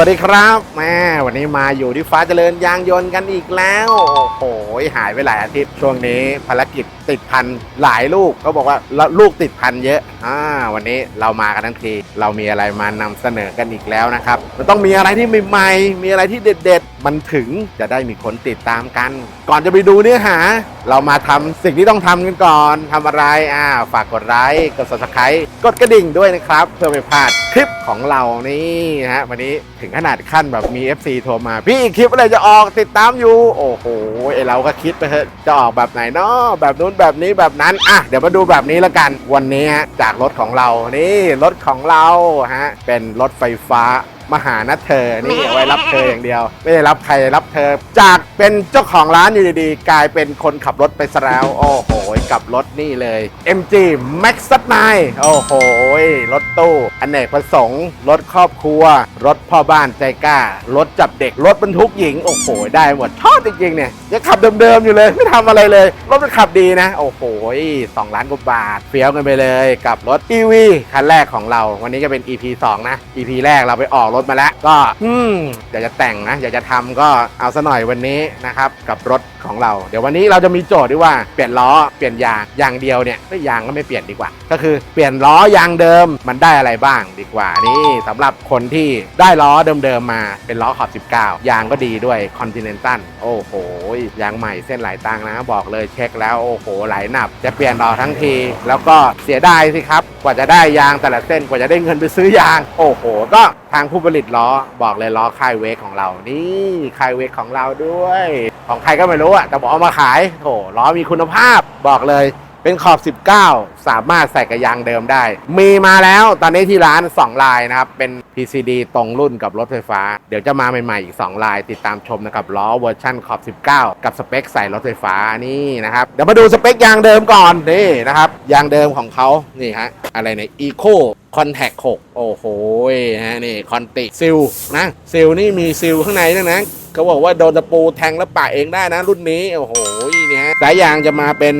สวัสดีครับแม่วันนี้มาอยู่ที่ฟ้าเจริญยางยนต์กันอีกแล้ว โอ้โห หายไปหลายอาทิตย์ ช่วงนี้ภารกิจติดพันหลายลูกเขาบอกว่าลูกติดพันเยอะอ่าวันนี้เรามากันทั้งที เรามีอะไรมานำเสนอกันอีกแล้วนะครับมันต้องมีอะไรที่ใหม่ๆมีอะไรที่เด็ด ๆ มันถึงจะได้มีคนติดตามกัน ก่อนจะไปดูเนื้อหา เรามาทำสิ่งที่ต้องทำกันก่อนทำอะไรอ่าฝากกดไลค์กด subscribe กดกระดิ่งด้วยนะครับ เพื่อไม่พลาดคลิปของเรานี่นะฮะวันนี้ถึงขนาดขั้นแบบมี FC โทรมา พี่คลิปอะไรจะออกติดตามอยู่ โอ้โหไอเราก็คิดไปเถอะจะออกแบบไหนเนาะแบบนู้นแบบนี้แบบนั้นอะเดี๋ยวมาดูแบบนี้แล้วกันวันนี้ฮะจากรถของเรานี่รถของเราฮะเป็นรถไฟฟ้ามาหานัดเธอ นี่เอาไว้รับเธออย่างเดียว ไม่ได้รับใครรับเธอ จากเป็นเจ้าของร้านอยู่ดีๆ กลายเป็นคนขับรถไปซะแล้ว โอ้โห กับรถนี่เลย MG Max 9โอ้โห รถตู้อเนกประสงค์ รถครอบครัว รถพ่อบ้านใจกล้า รถจับเด็ก รถบรรทุกหญิง โอ้โห ได้หมดชอบจริงๆเนี่ยยังขับเดิมๆอยู่เลย ไม่ทำอะไรเลย รถมันขับดีนะ โอ้โหสองล้านกว่าบาทเฟี้ยวกันไปเลยกับรถ EV คันแรกของเรา วันนี้ก็เป็น EP 2 นะ EP แรกเราไปออกรถมาแล้ว ก็อืมอยากจะแต่งนะ อยากจะทำก็เอาซะหน่อยวันนี้นะครับ กับรถของเรา เดี๋ยววันนี้เราจะมีโจทย์ด้วยว่าเปลี่ยนล้อเปลี่ยนยางยางเดียวเนี่ยไม่ยางก็ไม่เปลี่ยนดีกว่า ก็คือเปลี่ยนล้อยางเดิมมันได้อะไรบ้างดีกว่านี่สำหรับคนที่ได้ล้อเดิมๆมาเป็นล้อขอบ 19 ยางก็ดีด้วย Continental โอ้โหยางใหม่เส้นหลายตังนะ บอกเลยเช็คแล้วโอ้โหหลายหนับ จะเปลี่ยนล้อทั้งที แล้วก็เสียดายสิครับ กว่าจะได้ยางแต่ละเส้นกว่าจะได้เงินไปซื้อยาง โอ้โห ก็ทางผู้ผลิตล้อบอกเลยล้อค่ายเวกของเรานี่ค่ายเวกของเราด้วย ของใครก็ไม่รู้อะแต่บอกเอามาขายโถล้อมีคุณภาพบอกเลยเป็นขอบ 19 สามารถใส่กับยางเดิมได้ มีมาแล้วตอนนี้ที่ร้าน 2 ลายนะครับ เป็น PCD ตรงรุ่นกับรถไฟฟ้า เดี๋ยวจะมาใหม่ๆอีก 2 ลาย ติดตามชมนะครับ ล้อเวอร์ชั่นขอบ 19 กับสเปคใส่รถไฟฟ้านี่นะครับ เดี๋ยวมาดูสเปคยางเดิมก่อนนี่นะครับ ยางเดิมของเขานี่ฮะอะไรเนี่ย Eco คอนแทคหกโอ้โหฮะนี่คอนติซิลนะซิลนี่มีซิลข้างในด้วยนะเขาบอกว่าโดนตะปูแทงแล้วปะเองได้นะ รุ่นนี้ โอ้โหนี่ฮะสายยางจะมาเป็น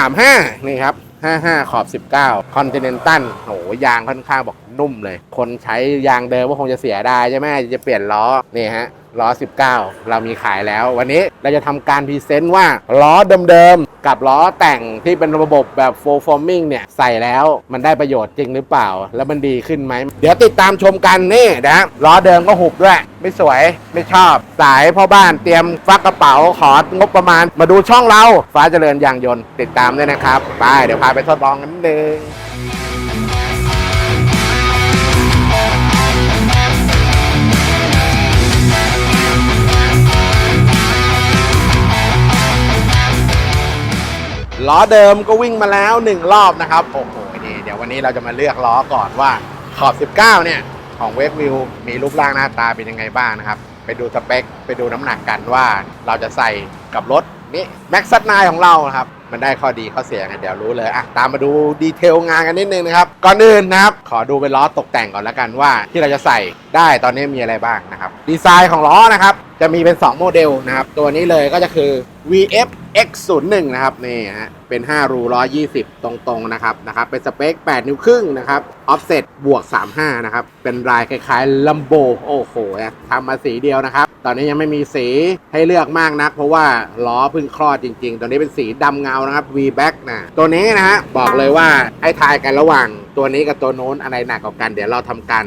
235 นี่ครับ 55 ขอบ 19 Continental โอ้โหยางค่อนข้างบอกนุ่มเลย คนใช้ยางเดิมก็คงจะเสียดายใช่ไหมจะเปลี่ยนล้อ นี่ฮะ ล้อ 19 เรามีขายแล้ว วันนี้เราจะทำการพรีเซนต์ว่าล้อเดิมๆ กับล้อแต่งที่เป็นระบบแบบ full forming เนี่ย ใส่แล้วมันได้ประโยชน์จริงหรือเปล่า แล้วมันดีขึ้นไหม เดี๋ยวติดตามชมกันนี่นะล้อเดิมก็หุบด้วย ไม่สวยไม่ชอบ สายพ่อบ้านเตรียมฟักกระเป๋าของบประมาณ มาดูช่องเราฟ้าเจริญยางยนต์ติดตามด้วยนะครับไปเดี๋ยวพาไปทดลองกันนิดนึง ล้อเดิมก็วิ่งมาแล้ว 1 รอบนะครับโอ้โหนี่เดี๋ยววันนี้เราจะมาเลือกล้อก่อนว่าขอบ 19 เนี่ย ของเวฟวิวมีรูปร่างหน้าตาเป็นยังไงบ้างนะครับ ไปดูสเปค ไปดูน้ำหนักกันว่าเราจะใส่กับรถนี่แม็กซัตนของเรานะครับ มันได้ข้อดีข้อเสียไงเดี๋ยวรู้เลยอะตามมาดูดีเทลงานกันนิดนึงนะครับ ก่อนอื่นนะครับ ขอดูเป็นล้อตกแต่งก่อนแล้วกันว่า ที่เราจะใส่ได้ตอนนี้มีอะไรบ้างนะครับ ดีไซน์ของล้อนะครับ จะมีเป็น 2 โมเดลนะครับ ตัวนี้เลยก็จะคือ VF X01 นะครับนี่ฮะเป็น 5 รู 120 ตรงๆนะครับนะครับเป็นสเปค 8 นิ้วครึ่งนะครับ offset บวก 35 นะครับ เป็นลายคล้ายๆลัมโบโอ้โหทำมาสีเดียวนะครับ ตอนนี้ยังไม่มีสีให้เลือกมากนัก เพราะว่าล้อเพิ่งคลอดจริงๆ ตัวนี้เป็นสีดำเงานะครับ V back นะตัวนี้นะฮะบอกเลยว่าให้ทายกันระหว่างตัวนี้กับตัวโน้นอะไรหนักกว่ากัน เดี๋ยวเราทำการ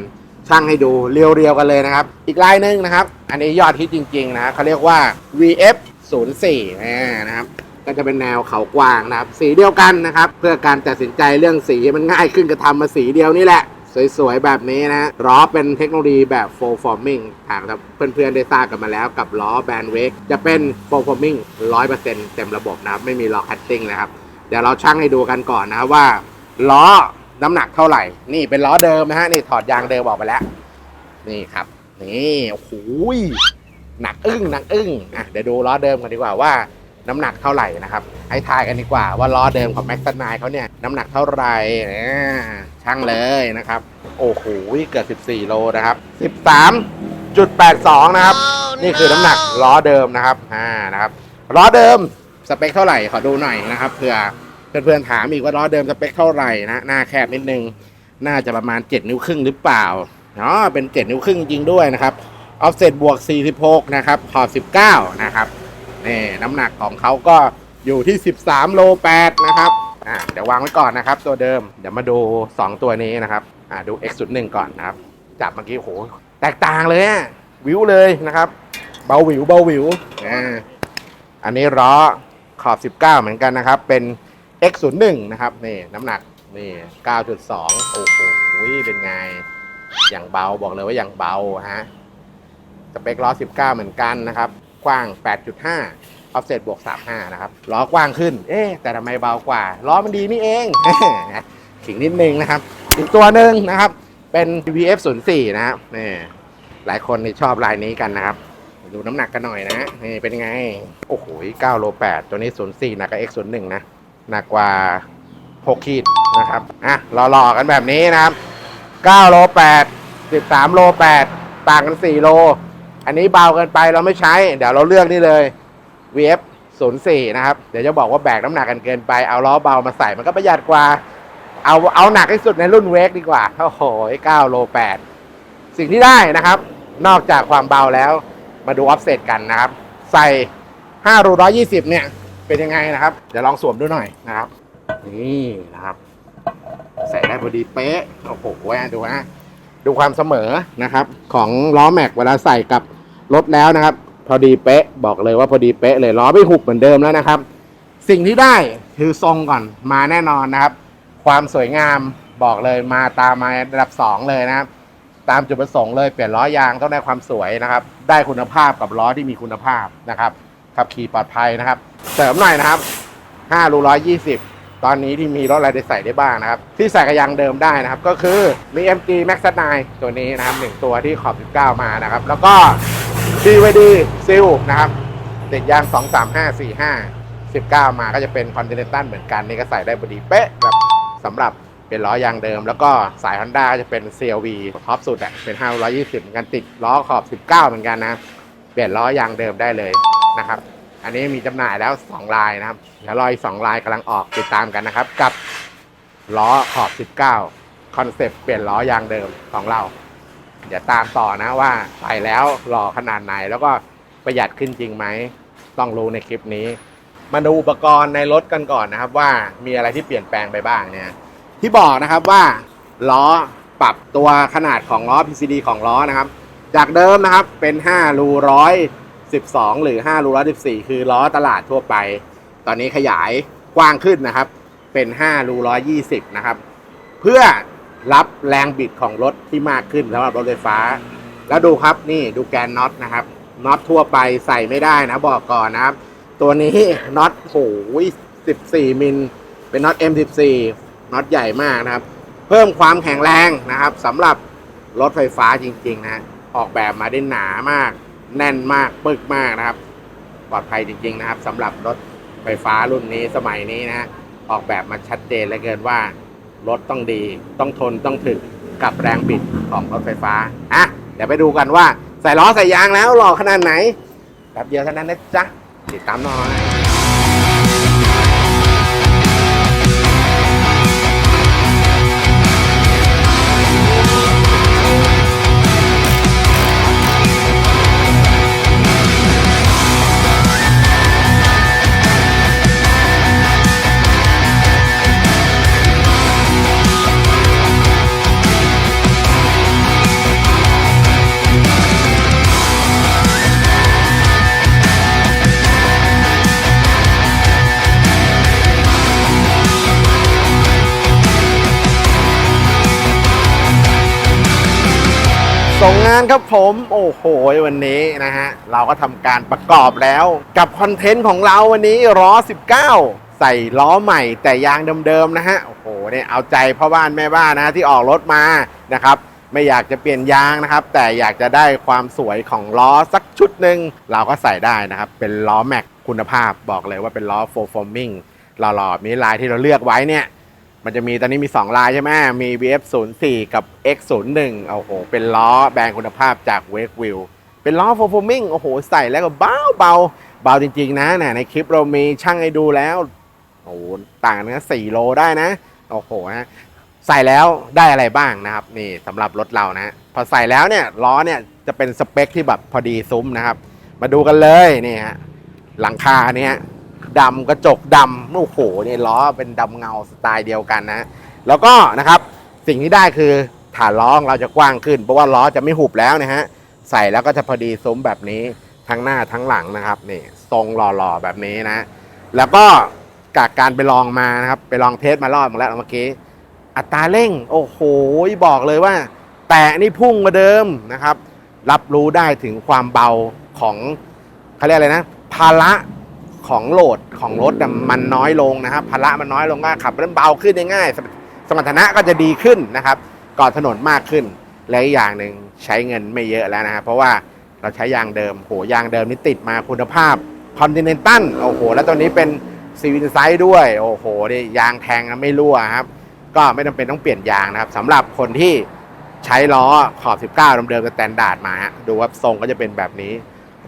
ช่างให้ดูเรียวๆกันเลยนะครับ อีกลายหนึ่งนะครับ อันนี้ยอดฮิตจริงๆนะเขาเรียกว่า VF 0 4นะครับก็จะเป็นแนวเขากวางนะครับ สีเดียวกันนะครับ เพื่อการตัดสินใจเรื่องสีมันง่ายขึ้นก็ทำมาสีเดียวนี่แหละ สวยๆ แบบนี้นะล้อเป็นเทคโนโลยีแบบ full forming ทางเพื่อนๆ ได้ทราบกันมาแล้วกับล้อแบนเวกจะเป็น full forming 100%เต็มระบบนะครับ ไม่มีล้อคัตติ้งนะครับ เดี๋ยวเราชั่งให้ดูกันก่อนนะครับว่าล้อน้ำหนักเท่าไหร่ นี่เป็นล้อเดิมนะฮะนี่ถอดยางเดิมออกไปแล้ว นี่ครับ นี่โอ้โหย หนักอึ้งหนักอึ้งอะเดี๋ยวดูล้อเดิมกันดีกว่าว่าน้ำหนักเท่าไหร่นะครับให้ทายกันดีกว่าว่าล้อเดิมของแม็กซ์นายเขาเนี่ยน้ำหนักเท่าไหร่อ่าช่างเลยนะครับ โอ้โหเกือบ14 โลนะครับ 13.82 นะครับ นี่คือน้ำหนักล้อเดิมนะครับอ่านะครับล้อเดิมสเปคเท่าไหร่ขอดูหน่อยนะครับเผื่อเพื่อนๆถามอีกว่าล้อเดิมสเปคเท่าไหร่นะหน้าแคบนิดนึง น่าจะประมาณ 7 นิ้วครึ่งหรือเปล่าอ๋อเป็น 7 นิ้วครึ่งจริงด้วยนะครับ ออฟเซตบวก 46 นะครับ ขอบ 19 นะครับนี่น้ำหนักของเขาก็อยู่ที่ 13 โล 8 นะครับอ่าเดี๋ยววางไว้ก่อนนะครับ ตัวเดิม เดี๋ยวมาดู 2 ตัวนี้นะครับอ่าดู X01 ก่อนนะครับ จับเมื่อกี้โห แตกต่างเลยอะวิวเลยนะครับ เบาวิวเบาวิวอ่าอันนี้ล้อขอบ 19 เหมือนกันนะครับ เป็น X01 นะครับนี่น้ำหนักนี่ 9.2 โอ้โหเป็นไง อย่างเบาบอกเลยว่าอย่างเบาฮะ สเปคล้อ 19 เหมือนกันนะครับ กว้าง 8.5 ออฟเซตบวก 35 นะครับ ล้อกว้างขึ้น เอ๊แต่ทำไมเบากว่า ล้อมันดีนี่เองขิงนิดนึงนะครับ อีกตัวหนึ่งนะครับ เป็น VF 0 4นะครับนี่หลายคนนี่ชอบลายนี้กันนะครับ ดูน้ำหนักกันหน่อยนะนี่เป็นไง โอ้โห9โล 8 ตัวนี้ 04หนักกว่า X 0 1นะ หนักกว่า 6 ขีดนะครับ อะหล่อๆกันแบบนี้นะครับ9โล 8 13โล 8 ต่างกัน 4 โล อันนี้เบาเกินไปเราไม่ใช้ เดี๋ยวเราเลือกนี่เลย VF 04นะครับ เดี๋ยวจะบอกว่าแบกน้ำหนักกันเกินไป เอาล้อเบามาใส่มันก็ประหยัดกว่า เอาเอาหนักที่สุดในรุ่นเวกดีกว่า โอ้โห9โล8สิ่งที่ได้นะครับ นอกจากความเบาแล้ว มาดูออฟเซตกันนะครับ ใส่5รู120 เนี่ย เป็นยังไงนะครับ เดี๋ยวลองสวมดูหน่อยนะครับ นี่นะครับ ใส่ได้พอดีเป๊ะ โอ้โหดูนะ ดูความเสมอนะครับ ของล้อแม็กเวลาใส่กับรถแล้วนะครับ พอดีเป๊ะบอกเลยว่าพอดีเป๊ะเลยล้อไม่หุบเหมือนเดิมแล้วนะครับ สิ่งที่ได้คือทรงก่อนมาแน่นอนนะครับ ความสวยงามบอกเลยมาตามมาระดับ 2 เลยนะครับ ตามจุดประสงค์เลยเปลี่ยนล้อยางต้องได้ความสวยนะครับ ได้คุณภาพกับล้อที่มีคุณภาพนะครับขับขี่ปลอดภัยนะครับ เสริมหน่อยนะครับ5รู120 ตอนนี้ที่มีรถอะไรได้ใส่ได้บ้างนะครับ ที่ใส่กระยางเดิมได้นะครับ ก็คือมี MG Max 9ตัวนี้นะครับหนึ่งตัวที่ขอบ 19 มานะครับ แล้วก็ DVD ซิลนะครับติดยาง 235 45 19 มาก็จะเป็น Continental เหมือนกันนี่ก็ใส่ได้พอดีเป๊ะแบบสำหรับเป็นล้อยางเดิม แล้วก็สาย Honda จะเป็น CLV ท็อปสุดอะเป็น 520เหมือนกันติดล้อขอบ 19 เหมือนกันนะ เปลี่ยนล้อยางเดิมได้เลยนะครับ อันนี้มีจำหน่ายแล้ว2ลายนะครับเดี๋ยวรออีก2ลายกำลังออกติดตามกันนะครับ กับล้อขอบ 19 คอนเซปต์เปลี่ยนล้อยางเดิมของเรา เดี๋ยวตามต่อนะว่าใส่แล้วหล่อขนาดไหน แล้วก็ประหยัดขึ้นจริงไหม ต้องรู้ในคลิปนี้ มาดูอุปกรณ์ในรถกันก่อนนะครับ ว่ามีอะไรที่เปลี่ยนแปลงไปบ้างเนี่ย ที่บอกนะครับว่าล้อปรับตัวขนาดของล้อ PCD ของล้อนะครับ จากเดิมนะครับเป็น 5 รูร้อย 12 หรือ5รูร้อย14 คือล้อตลาดทั่วไป ตอนนี้ขยายกว้างขึ้นนะครับ เป็น5รูร้อย20 นะครับ เพื่อรับแรงบิดของรถที่มากขึ้นสำหรับรถไฟฟ้า แล้วดูครับนี่ดูแกนน็อตนะครับน็อตทั่วไปใส่ไม่ได้นะบอกก่อนนะครับ ตัวนี้น็อตโหย14 มิล เป็นน็อต M14 น็อตใหญ่มากนะครับ เพิ่มความแข็งแรงนะครับสำหรับรถไฟฟ้าจริงๆนะออกแบบมาได้หนามาก แน่นมากปึกมากนะครับ ปลอดภัยจริง ๆ นะครับสำหรับรถไฟฟ้ารุ่นนี้สมัยนี้นะออกแบบมาชัดเจนเลยเกินว่ารถต้องดี ต้องทนต้องถึกกับแรงบิดของรถไฟฟ้าอะเดี๋ยวไปดูกันว่า ใส่ล้อใส่ยางแล้วหล่อขนาดไหนแบบเดียวเท่านั้นนะจ๊ะติดตามหน่อยานครับผมโอ้โหวันนี้นะฮะเราก็ทำการประกอบแล้วกับคอนเทนต์ของเราวันนี้ล้อ19 ใส่ล้อใหม่แต่ยางเดิมๆนะฮะโอ้โหเนี่ยเอาใจพ่อบ้านแม่บ้านนะฮะที่ออกรถมานะครับไม่อยากจะเปลี่ยนยางนะครับ แต่อยากจะได้ความสวยของล้อสักชุดหนึ่งเราก็ใส่ได้นะครับ เป็นล้อแม็กคุณภาพบอกเลยว่าเป็นล้อโฟฟอร์มิงหล่อๆมีลายที่เราเลือกไว้เนี่ย มันจะมีตอนนี้มี 2 ลายใช่ไหมมี VF 0 4 กับ X 0 1 โอ้โห เป็นล้อแบรนด์คุณภาพจาก Wake Wheel เป็นล้อ f o r m i n g โอ้โห ใส่แล้วก็เบาเบาเบาจริงๆนะเนี่ยในคลิปเรามีช่างให้ดูแล้ว โอ้โห ต่างกันนะ4โลได้นะ โอ้โหนะใส่แล้วได้อะไรบ้างนะครับ นี่สำหรับรถเรานะ พอใส่แล้วเนี่ยล้อเนี่ยจะเป็นสเปคที่แบบพอดีซุ้มนะครับ มาดูกันเลยนี่ฮะหลังคาเนี่ย ดำกระจกดำโอ้โหเนี่ยล้อเป็นดำเงาสไตล์เดียวกันนะ แล้วก็นะครับสิ่งที่ได้คือฐานล้อเราจะกว้างขึ้น เพราะว่าล้อจะไม่หุบแล้วนะฮะใส่แล้วก็จะพอดีซุ้มแบบนี้ทั้งหน้าทั้งหลังนะครับนี่ทรงหล่อๆแบบนี้นะ แล้วก็จากการไปลองมานะครับไปลองเทสมารอบหนึงแล้วเมื่อกี้อัตราเร่ง โอ้โหบอกเลยว่า แตะนี่พุ่งกว่าเดิมนะครับ รับรู้ได้ถึงความเบาของเขาเรียกอะไรนะภาระ ของโหลดของรถมันน้อยลงนะครับภาระมันน้อยลงก็ขับมันเบาขึ้นได้ง่าย สมรรถนะก็จะดีขึ้นนะครับก่อถนนมากขึ้น และอีกอย่างหนึ่งใช้เงินไม่เยอะแล้วนะครับเพราะว่าเราใช้ยางเดิมโหยางเดิมนี่ติดมาคุณภาพ Continental โอ้โห แล้วตัวนี้เป็นซีวินไซด์ด้วย โอ้โหนี่ยางแทงไม่รั่วครับ ก็ไม่จำเป็นต้องเปลี่ยนยางนะครับสำหรับคนที่ใช้ล้อขอบ 19 เดิมๆสแตนดาร์ดมาดูว่าทรงก็จะเป็นแบบนี้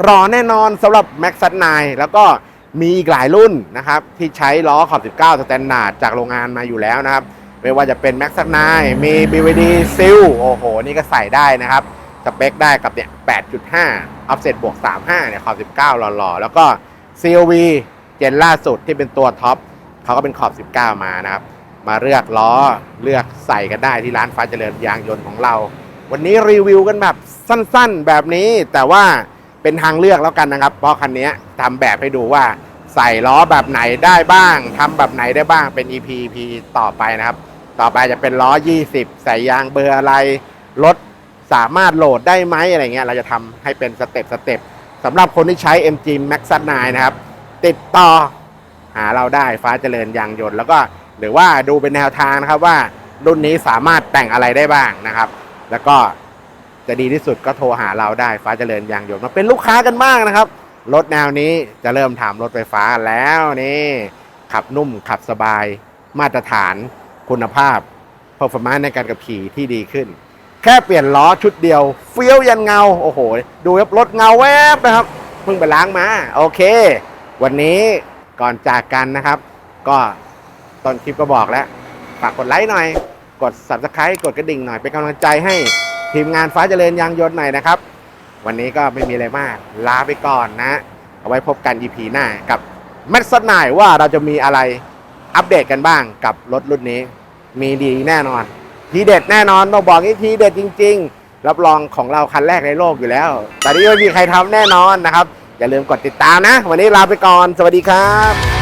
รอแน่นอนสำหรับ Max 9แล้วก็ มีอีกหลายรุ่นนะครับที่ใช้ล้อขอบ 19 สแตนดาร์ดจากโรงงานมาอยู่แล้วนะครับ ไม่ว่าจะเป็น Max 9มี BVD Seal โอ้โห นี่ก็ใส่ได้นะครับ สเปคได้กับเนี่ย 8.5 offset บวก 35 เนี่ยขอบ 19 หล่อๆ แล้วก็ COV เจนล่าสุดที่เป็นตัวท็อปเขาก็เป็นขอบ 19 มานะครับ มาเลือกล้อเลือกใส่กันได้ที่ร้านฟ้าเจริญยางยนต์ของเรา วันนี้รีวิวกันแบบสั้นๆแบบนี้แต่ว่า เป็นทางเลือกแล้วกันนะครับ เพราะคันนี้ทำแบบให้ดูว่าใส่ล้อแบบไหนได้บ้างทำแบบไหนได้บ้างเป็น EP EP ต่อไปนะครับ ต่อไปจะเป็นล้อ 20 ใส่ยางเบอร์อะไรรถสามารถโหลดได้ไหมอะไรเงี้ยเราจะทำให้เป็นสเต็ปสเต็ปสำหรับคนที่ใช้ MG Max 9นะครับ ติดต่อหาเราได้ฟ้าเจริญยางยนต์แล้วก็หรือว่าดูเป็นแนวทางนะครับว่ารุ่นนี้สามารถแต่งอะไรได้บ้างนะครับ แล้วก็ จะดีที่สุดก็โทรหาเราได้ฟ้าเจริญยางยนต์มาเป็นลูกค้ากันบ้างนะครับ รถแนวนี้จะเริ่มถามรถไฟฟ้าแล้วนี่ ขับนุ่มขับสบาย มาตรฐานคุณภาพ performance ในการขับขี่ที่ดีขึ้น แค่เปลี่ยนล้อชุดเดียวเฟี้ยวยันเงา โอ้โห ดูครับรถเงาแวบนะครับเพิ่งไปล้างมา โอเค วันนี้ก่อนจากกันนะครับ ก็ตอนคลิปก็บอกแล้ว ฝากกดไลค์หน่อย กด subscribe กดกระดิ่งหน่อยเป็นกำลังใจให้ ทีมงานฟ้าเจริญยางยนต์หน่อยนะครับ วันนี้ก็ไม่มีอะไรมาก ลาไปก่อนนะ เอาไว้พบกัน EP หน้ากับแม x ซ์นายว่าเราจะมีอะไรอัปเดตกันบ้างกับรถรุ่นนี้ มีดีแน่นอน ทีเด็ดแน่นอนต้องบอกนี้ทีเด็ดจริง ๆ รับรองของเราคันแรกในโลกอยู่แล้ว แต่นี้ไม่มีใครทำแน่นอนนะครับ อย่าลืมกดติดตามนะ วันนี้ลาไปก่อน สวัสดีครับ